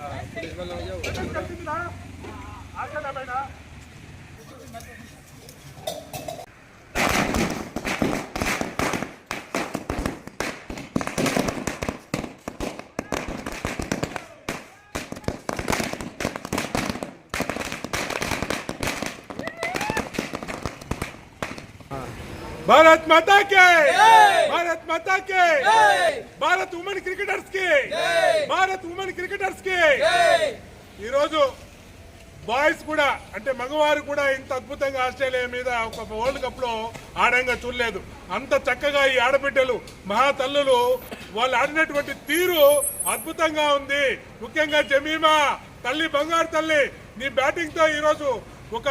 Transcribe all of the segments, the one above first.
మీద ఆశాల మీద కలిసింది నా ఆశాల పైన భారత్ మాతా కే భారత్ మాతా కే భారత్ ఉమెన్ క్రికెటర్స్కి ఈరోజు బాయ్స్ కూడా అంటే మగవారు కూడా ఇంత అద్భుతంగా ఆస్ట్రేలియా మీద ఒక వరల్డ్ కప్లో ఆడంగా చూడలేదు. అంత చక్కగా ఈ ఆడబిడ్డలు మహా తల్లులు వాళ్ళు ఆడినటువంటి తీరు అద్భుతంగా ఉంది. ముఖ్యంగా జమీమా తల్లి బంగారు తల్లి నీ బ్యాటింగ్తో ఈరోజు ఒక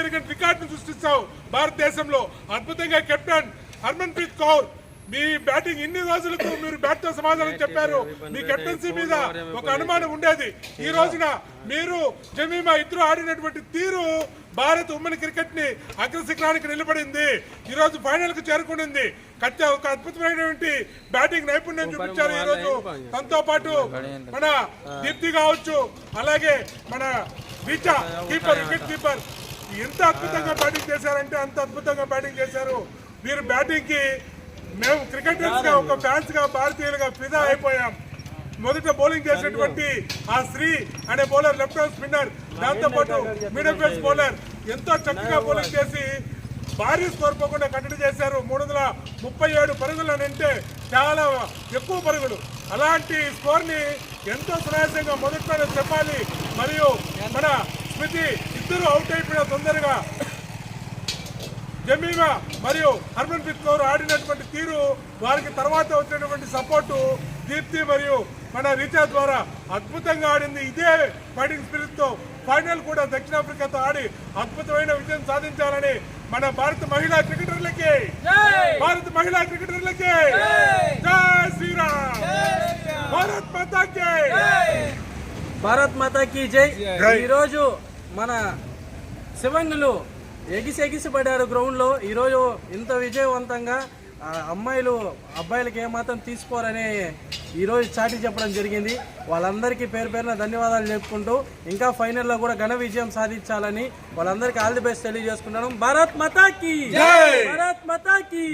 ఎరిగిన రికార్డును సృష్టిస్తావు. భారతదేశంలో అద్భుతంగా కెప్టెన్ హర్మన్ ప్రీత్ కౌర్ మీ బ్యాటింగ్ ఇన్ని రోజులకు మీరు బ్యాట్తో సమాధానం చెప్పారు. మీ కెప్టెన్సీ మీద ఒక అనుమానం ఉండేది. ఈ రోజున మీరు జమీమా ఇద్దరు ఆడినటువంటి తీరు భారత్ ఉమ్మని క్రికెట్ని అగ్రశిఖరానికి నిలబడింది. ఈ రోజు ఫైనల్కు చేరుకునింది. కత్తి ఒక అద్భుతమైనటువంటి బ్యాటింగ్ నైపుణ్యం చూపించారు. ఈ రోజు తనతో పాటు మన దీప్తి కావచ్చు అలాగే మన రీచా కీపర్ వికెట్ కీపర్. ఎంత అద్భుతంగా బ్యాటింగ్ చేశారంటే అంత అద్భుతంగా బ్యాటింగ్ చేశారు. వీరు బ్యాటింగ్కి మేము క్రికెటర్స్గా ఒక ఫ్యాన్స్గా భారతీయులుగా ఫిదా అయిపోయాం. మొదట బౌలింగ్ చేసినటువంటి ఆ శ్రీ అనే బౌలర్ లెఫ్ట్ హ్యాండ్ స్పిన్నర్. దాంతో పాటు మీడియం పేస్ బౌలర్. ఎంతో చక్కగా బౌలింగ్ చేసి భారీ స్కోర్ పోకుండా కట్టడి చేశారు. మూడు వందల ముప్పై ఏడు పరుగులు అంటే చాలా ఎక్కువ పరుగులు. అలాంటి స్కోర్ని ఎంతో సునాయాసంగా మొదట్లోనే చెప్పాలి. మరియు మన స్మృతి ఇద్దరు అవుట్ అయిపోయిన తొందరగా జమీమా మరియు హర్మన్ ప్రీత్ కౌర్ ఆడినటువంటి తీరు వారికి తర్వాత వచ్చినటువంటి సపోర్టు దీప్తి మరియు మన రీచా ద్వారా అద్భుతంగా ఆడింది. ఇదే ఫైటింగ్ స్పిరిట్తో ఫైనల్ కూడా దక్షిణాఫ్రికాతో ఆడి అద్భుతమైన విజయం సాధించాలని మన భారత మహిళా క్రికెటర్లకి భారత మహిళా క్రికెటర్లకి జై! శ్రీరామ్! భారత్ మాతాకి! భారత్ మాతాకి జై. జై. ఈ రోజు మన శివంగులు ఎగిసి ఎగిసి పడ్డారు గ్రౌండ్లో ఈ రోజు ఇంత విజయవంతంగా అమ్మాయిలు అబ్బాయిలకి ఏమాత్రం తీసుకోరని ఈ రోజు చాటి చెప్పడం జరిగింది. వాళ్ళందరికీ పేరు పేరున ధన్యవాదాలు చెప్పుకుంటూ ఇంకా ఫైనల్లో కూడా ఘన విజయం సాధించాలని వాళ్ళందరికీ ఆల్ ది బెస్ట్ తెలియజేసుకుంటున్నాను. భారత్ మాతాకి. భారత్ మాతాకి!